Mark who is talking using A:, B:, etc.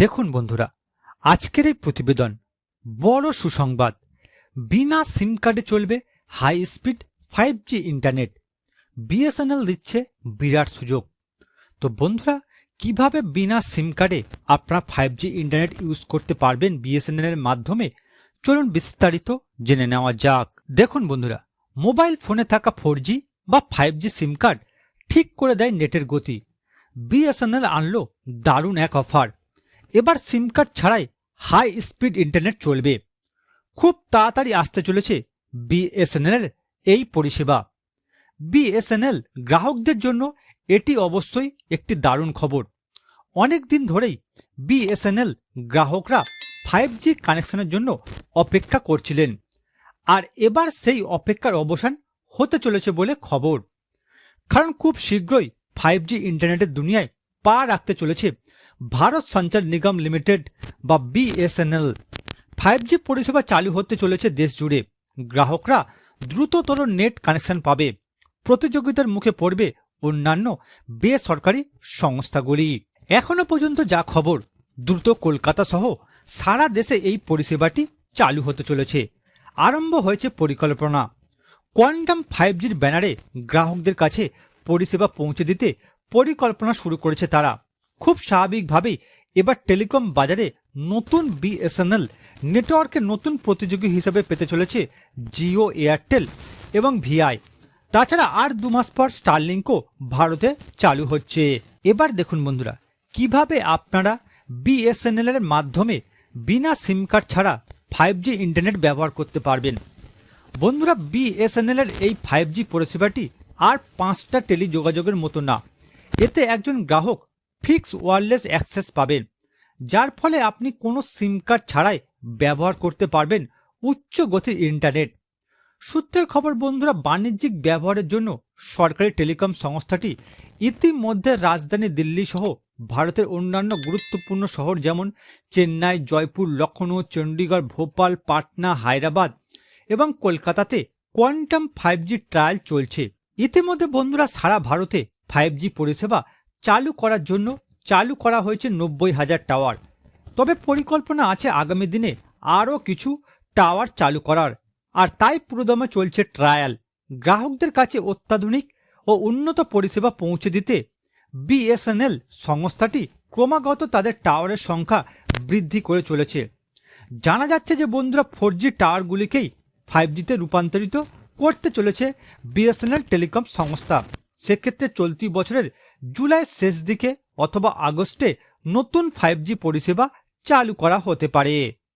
A: দেখুন বন্ধুরা, আজকের এই প্রতিবেদন বড় সুসংবাদ। বিনা সিম কার্ডে চলবে high speed five G internet BSNL দিচ্ছে বিরাট সুযোগ। তো বন্ধুরা, কীভাবে বিনা সিম কার্ডে আপনারা ফাইভ জি ইন্টারনেট ইউজ করতে পারবেন বিএসএনএল এর মাধ্যমে? চলুন বিস্তারিত জেনে নেওয়া যাক। দেখুন বন্ধুরা মোবাইল ফোনে থাকা ফোর বা ফাইভ জি সিম কার্ড ঠিক করে দেয় নেটের গতি। বিএসএনএল আনলো দারুণ এক অফার এবার সিম কার্ড ছাড়াই হাই স্পিড ইন্টারনেট চলবে। খুব তাড়াতাড়ি আসতে চলেছে বিএসএনএল এর এই পরিষেবা। বিএসএনএল গ্রাহকদের জন্য এটি অবশ্যই একটি দারুণ খবর। অনেক দিন ধরেই বিএসএনএল গ্রাহকরা ফাইভ জি কানেকশনের জন্য অপেক্ষা করছিলেন। আর এবার সেই অপেক্ষার অবসান হতে চলেছে বলে খবর। কারণ খুব শীঘ্রই ফাইভ জি ইন্টারনেটের দুনিয়ায় পা রাখতে চলেছে ভারত সঞ্চার নিগম লিমিটেড বা বিএসএনএল। ফাইভ জি পরিষেবা চালু হতে চলেছে দেশ জুড়ে। গ্রাহকরা দ্রুততর নেট কানেকশন পাবে। প্রতিযোগিতার মুখে পড়বে অন্যান্য বেসরকারি সংস্থাগুলি। এখনও পর্যন্ত যা খবর, দ্রুত কলকাতা সহ সারা দেশে এই পরিষেবাটি চালু হতে চলেছে। আরম্ভ হয়েছে পরিকল্পনা। কোয়ান্টাম ফাইভ জির ব্যানারে গ্রাহকদের কাছে পরিষেবা পৌঁছে দিতে পরিকল্পনা শুরু করেছে তারা। খুব স্বাভাবিকভাবেই এবার টেলিকম বাজারে নতুন বিএসএনএল নেটওয়ার্কের নতুন প্রতিযোগী হিসেবে পেতে চলেছে জিও এয়ারটেল এবং ভিআই তাছাড়া আর দু মাস পর স্টারলিংকও ভারতে চালু হচ্ছে। এবার দেখুন বন্ধুরা, কীভাবে আপনারা বিএসএনএল এর মাধ্যমে বিনা সিম কার্ড ছাড়া ফাইভ জি ইন্টারনেট ব্যবহার করতে পারবেন? বন্ধুরা বিএসএনএল এর এই ফাইভ জি পরিষেবাটি আর পাঁচটা টেলি যোগাযোগের মতো না। এতে একজন গ্রাহক ফিক্স ওয়ারলেস অ্যাক্সেস পাবেন, যার ফলে আপনি কোনো সিম কার্ড ছাড়াই ব্যবহার করতে পারবেন উচ্চ গতির ইন্টারনেট। সূত্রের খবর, বন্ধুরা, বাণিজ্যিক ব্যবহারের জন্য সরকারি টেলিকম সংস্থাটি ইতিমধ্যে রাজধানী দিল্লি সহ ভারতের অন্যান্য গুরুত্বপূর্ণ শহর যেমন চেন্নাই, জয়পুর লখনৌ চণ্ডীগড় ভোপাল, পাটনা, হায়দ্রাবাদ এবং কলকাতাতে কোয়ান্টাম ফাইভ জি ট্রায়াল চলছে। ইতিমধ্যে, বন্ধুরা, সারা ভারতে ফাইভ জি পরিষেবা চালু করার জন্য চালু করা হয়েছে নব্বই হাজার টাওয়ার। তবে পরিকল্পনা আছে আগামী দিনে আরও কিছু টাওয়ার চালু করার। আর তাই পুরোদমে চলছে ট্রায়াল। গ্রাহকদের কাছে অত্যাধুনিক ও উন্নত পরিষেবা পৌঁছে দিতে বিএসএনএল সংস্থাটি ক্রমাগত তাদের টাওয়ারের সংখ্যা বৃদ্ধি করে চলেছে। জানা যাচ্ছে যে বন্ধুরা ফোর জি টাওয়ারগুলিকেই ফাইভ জিতে রূপান্তরিত করতে চলেছে বিএসএনএল টেলিকম সংস্থা। সেক্ষেত্রে চলতি বছরের জুলাই শেষ দিকে অথবা আগস্টে নতুন ফাইভ পরিষেবা চালু করা হতে পারে।